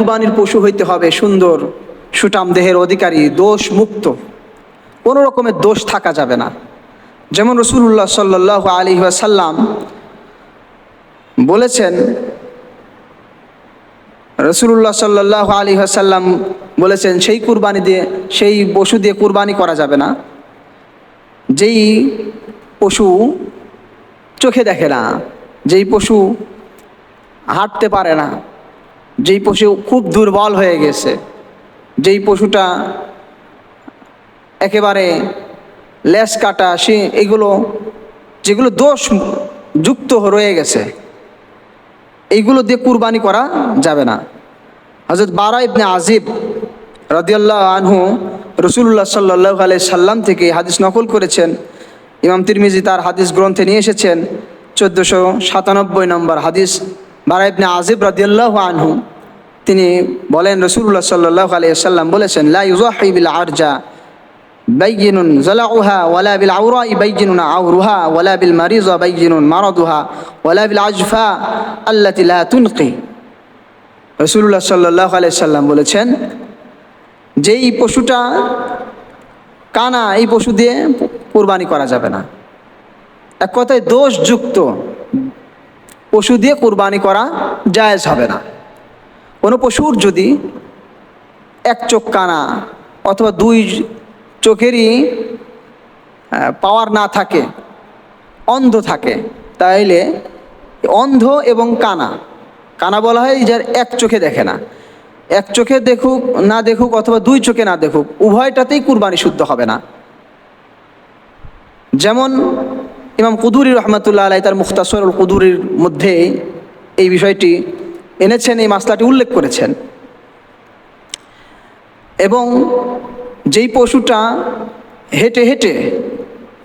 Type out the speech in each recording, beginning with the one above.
কুরবানির পশু হইতে হবে সুন্দর, সুটাম দেহের অধিকারী, দোষ মুক্ত। কোনো রকমের দোষ থাকা যাবে না। যেমন রসুল্লাহ সাল্লাহ আলী সাল্লাম বলেছেন রসুল্লাহ সাল্লাহ আলী সাল্লাম বলেছেন, সেই কুরবানি দিয়ে, সেই পশু দিয়ে কুরবানি করা যাবে না। যেই পশু চোখে দেখে না, যেই পশু হাঁটতে পারে না যেই পশু খুব দুর্বল হয়ে গেছে, যেই পশুটা একেবারে লেস কাটা, সে এগুলো, যেগুলো দোষ যুক্ত রয়ে গেছে এইগুলো দিয়ে কুরবানি করা যাবে না। হজরত বারা ইবনে আজিব রদিয়াল্লাহ আনহু রসুল্লাহ সাল্লাহ আলাই সাল্লাম থেকে হাদিস নকল করেছেন। ইমাম তিরমিজি তার হাদিস গ্রন্থে নিয়ে এসেছেন। চোদ্দোশো সাতানব্বই নম্বর হাদিস। বারা ইবনে আজিব রাদিয়াল্লাহু আনহু, তিনি বলেন রসুলুল্লাসাল্লাহ আলাইহি সাল্লাম বলেছেন লাইবিল আরজা বাইজিনুন জলাউহা ওয়ালা বিল আউরা বাইয়িনুন আউরুহা ওয়ালা বিল মারিজা বাইয়িনুন মারাদুহা ওয়ালা বিল আজফা আল্লাতি লা তুনকি। রাসূলুল্লাহ সাল্লাল্লাহু আলাইহি আলিয়াল্লাম বলেছেন, যেই পশুটা কানা, এই পশু দিয়ে কুরবানি করা যাবে না। এক কথায় দোষযুক্ত পশু দিয়ে কোরবানি করা জায়েজ হবে না। কোনো পশুর যদি এক চোখ কানা অথবা দুই চোখেরই পাওয়ার না থাকে, অন্ধ থাকে, তাইলে অন্ধ এবং কানা কানা বলা হয় যার এক চোখে দেখে না। এক চোখে দেখুক, না দেখুক অথবা দুই চোখে না দেখুক, উভয়টাতেই কুরবানি শুদ্ধ হবে না। যেমন ইমাম কুদুরি রহমতুল্লাহ আলাই তার মুখতাসর কুদুরির মধ্যে এই বিষয়টি এনেছেন, এই মাসলাটি উল্লেখ করেছেন। এবং যেই পশুটা হেঁটে হেঁটে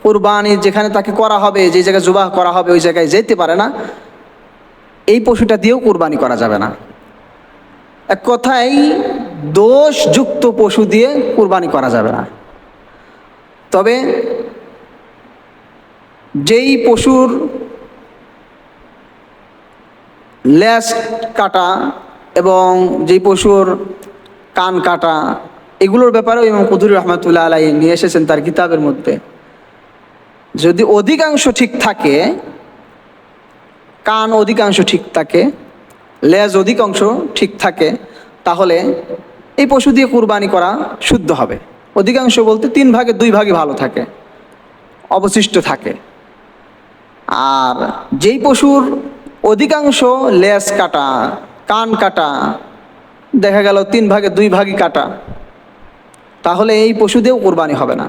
কোরবানি যেখানে তাকে করা হবে, যে জায়গায় জুবাহ করা হবে, ওই জায়গায় যেতে পারে না, এই পশুটা দিয়েও কোরবানি করা যাবে না। এক কথায়, দোষযুক্ত পশু দিয়ে কোরবানি করা যাবে না। তবে যেই পশুর ল্যাস কাটা এবং যেই পশুর কান কাটা, এগুলোর ব্যাপারেও ইমাম কুদুর রহমতুল্লাহ আলাই নিয়ে এসেছেন তার কিতাবের মধ্যে। যদি অধিকাংশ ঠিক থাকে, কান অধিকাংশ ঠিক থাকে লেজ অধিকাংশ ঠিক থাকে, তাহলে এই পশু দিয়ে কুরবানি করা শুদ্ধ হবে। অধিকাংশ বলতে তিন ভাগে, দুই ভাগে ভালো থাকে, অবশিষ্ট থাকে। আর যেই পশুর অধিকাংশ লেজ কাটা, কান কাটা, দেখা গেল তিন ভাগে দুই ভাগই কাটা, তাহলে এই পশুদেরও কোরবানি হবে না।